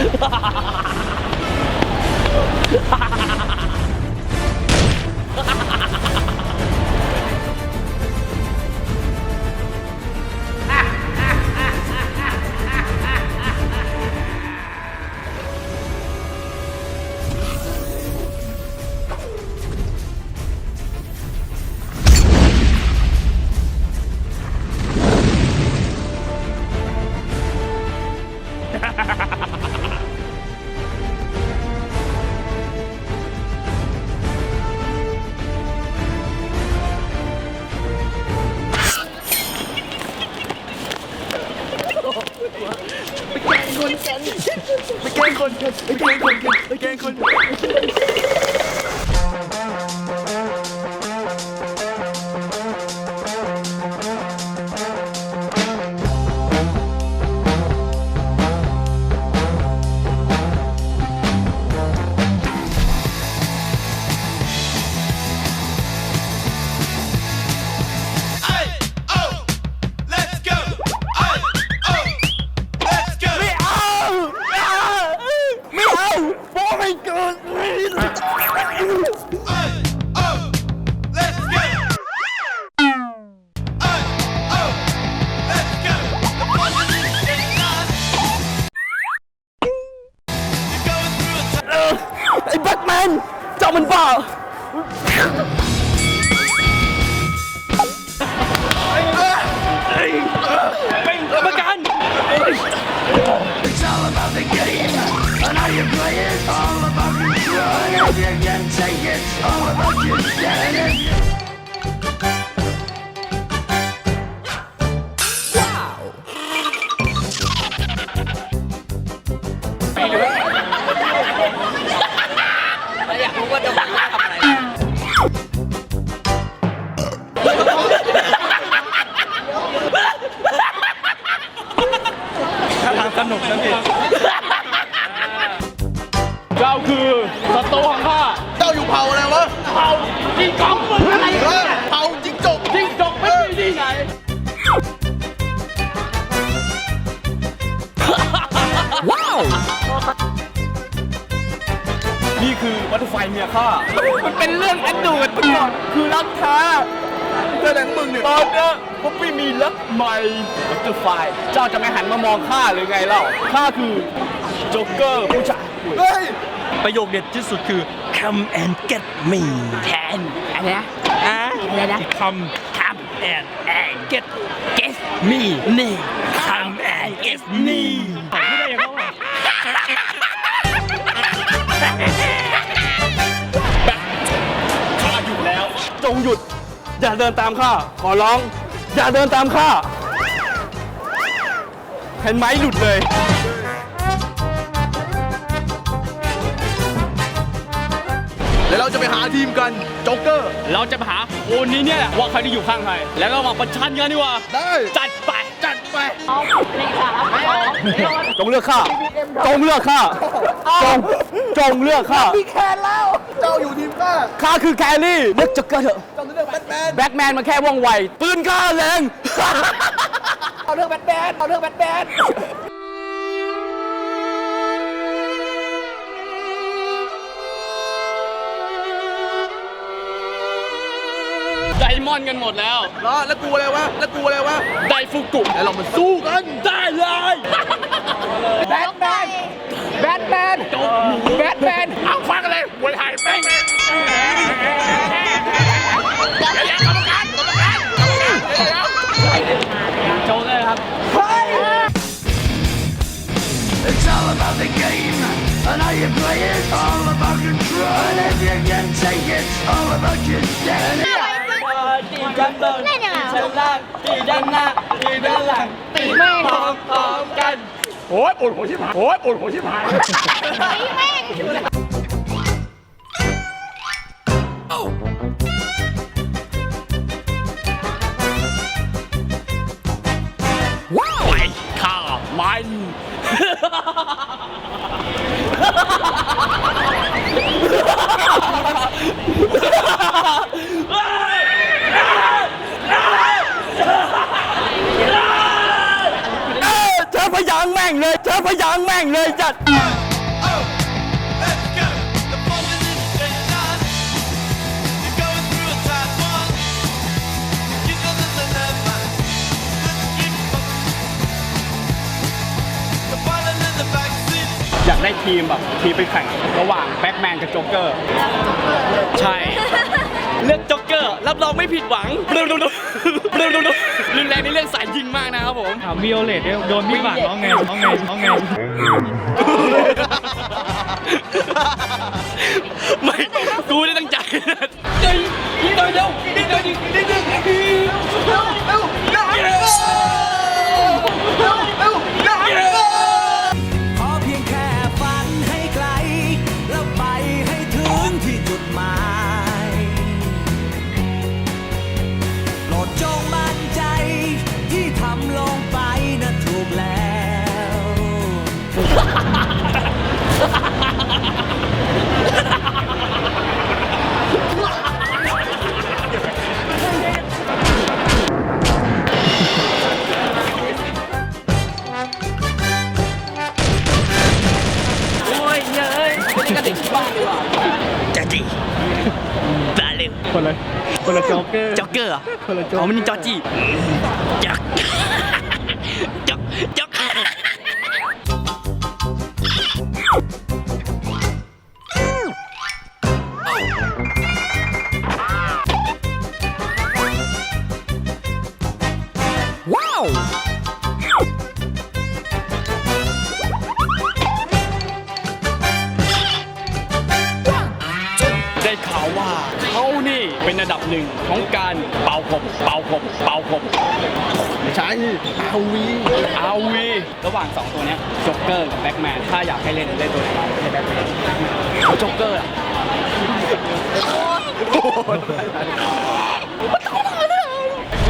Ha ha ha ha! คนเก่งคนเก่งคน take it. All about you getting it. อยากรู้ว่าจะมาทำอะไรเจ้าคือศัตรูของข้า เผ่าจิงจอกมึงอะไรเออเผ่าจิงจกจิงจกไม่มีที่ไหนว้าวนี่คือวัตถุไฟเมียข้ามันเป็นเรื่องอันดูดก่อนคือรักแท้แสดงมึงเนี่ยตอนเนี้ยพวกพี่มีรักใหม่วัตถุไฟเจ้าจะไม่หันมามองข้าหรือไงเล่าข้าคือโจ๊กเกอร์ผู้ชายเฮ้ย ประโยคเด็ดที่สุดคือ come and get me แทนอะไรนะอะอะไรนะ come come and and get get me นี่ come and get me ข้าหยุดแล้ว จงหยุด อย่าเดินตามข้า ขอร้อง อย่าเดินตามข้า เห็นไหมหลุดเลย แล้วเราจะไปหาทีมกันโจ๊กเกอร์ เราจะไปหาคนนี้เนี่ยแหละว่าใครที่อยู่ข้างใคร แล้วก็มาประชันกันดีกว่า ได้จัดไป จัดไปจงเลือกข้า จงเลือกข้า จง จงเลือกข้ามีแคนแล้ว เจ้าอยู่ทีมข้า ข้าคือแคลรี่ เลือกจ็อกเกอร์เถอะ เจ้าจะเลือกแบทแมน แบ็กแมนมันแค่ว่องไว ปืนข้าแรง เอาเลือกแบทแมน เอาเลือกแบทแมน มอนด์กันหมดแล้ว แล้วแล้วกูอะไรวะแล้วกูอะไรวะไดฟุกุแล้วเรามาสู้กันได้เลยแบทแมนแบทแมนแบทแมนเอาฟังกันเลยมวยไทยแป้งโชว์เลยครับ It's all about the game and how you play it. All about control and if you can take it. All about you getting it. ตีด้านบนตีด้านล่างตีด้านหน้าตีด้านหลังตีพร้อมพร้อมกัน โอ้ยปวดหัวชิบหายโอ้ยปวดหัวชิบหายว้ งเลยเธอพยางแม่งเลยจัด อยากได้ทีมแบบทีมไปแข่งระหว่างแบ็กแมนกับโจ๊กเกอร์ ใช่ เลือกจ็อกเกอร์ รับรองไม่ผิดหวัง รุนแรงในเรื่องสายยิงมากนะครับผมถามวิโอเลตโดนพี่หวังน้องไงน้องไงน้องไงไม่กูไม่ได้ตั้งใจเฮ้ยยิงหน่อยเร็วยิงหน่อยยิงยิงยิงยิงขอเพียงแค่ฝันให้ไกล แล้วไปให้ถึงที่จุดหมายโปรดจง กแล้วโอ้ยเย้ยไม่ได้กระติกที่บ้านดีกว่าจัจีบาเร็วคนละคนละโจ๊กเกอร์จ็อกเกอร์เหรอคนละโจ๊กอ๋อมันนี่จอร์จี้จัก นี่เป็นอันดับหนึ่งของการเป่าผมเป่าผมเป่าผมไม่ใช่อาวีอาวีระหว่างสองตัวเนี้ยจ็อกเกอร์กับแบ็กแมนถ้าอยากให้เล่นเล่นตัวไหนเล่นแบ็กแมนจ็อกเกอร์อะ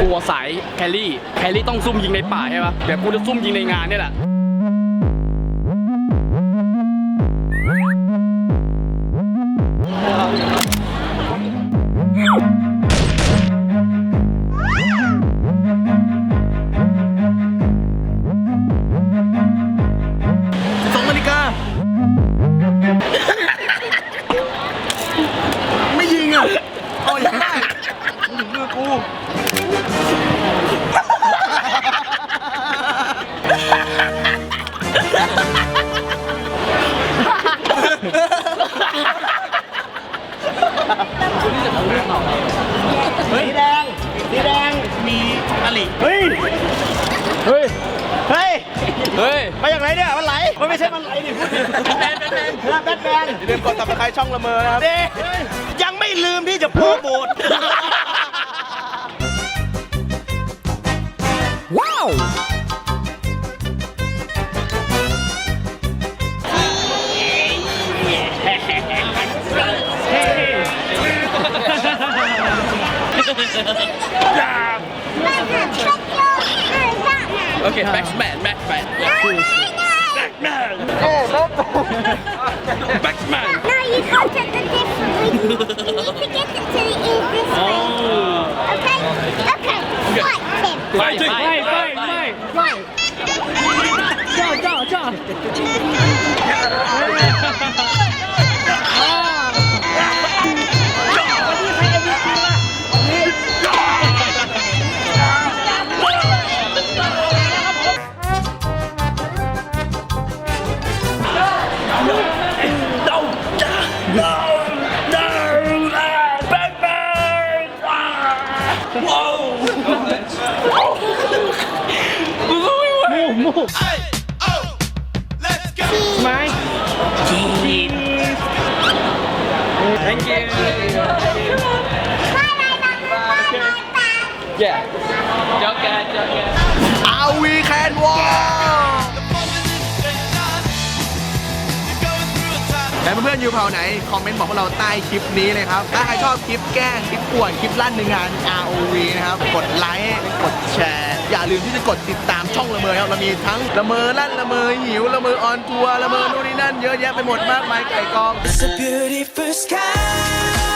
กลัวสายแคลรี่แคลรี่ต้องซุ่มยิงในป่าใช่ปะแบบกูจะซุ่มยิงในงานเนี่ยแหละ สีแดงสีแดงมีอลิเฮ้ยเฮ้ยเฮ้ยเฮ้ยมาจากไหนเนี่ยมันไหลมันไม่ใช่มันไหลดิพูดดิแบนแบนแบนแบนแบนอย่าลืมกดตับตะไคร้ช่องละเมอนะครับยังไม่ลืมที่จะโปรโมท โอเคแบ็กแมนแบ็กแมนแบ็กแมนแบ็กแมน No, you can't get the difference. You need to get it to the end this way. Okay? Okay. Right, Tim. ไปไ 와우 무서워 이거 뭐 뭐. แต่เพื่อนๆอยู่เผ่าไหน คอมเมนต์บอกพวกเราใต้คลิปนี้เลยครับ ถ้าใครชอบคลิปแกล้งคลิปป่วนคลิปลั่นในงาน ROV นะครับ กดไลค์กดแชร์ อย่าลืมที่จะกดติดตามช่องละเมอครับเรามีทั้งละเมอลั่นละเมอหิวละเมอออนทัวร์ละเมอนู่นนี่นั่นเยอะแยะไปหมดมากมายไก่กอง It's a beautiful sky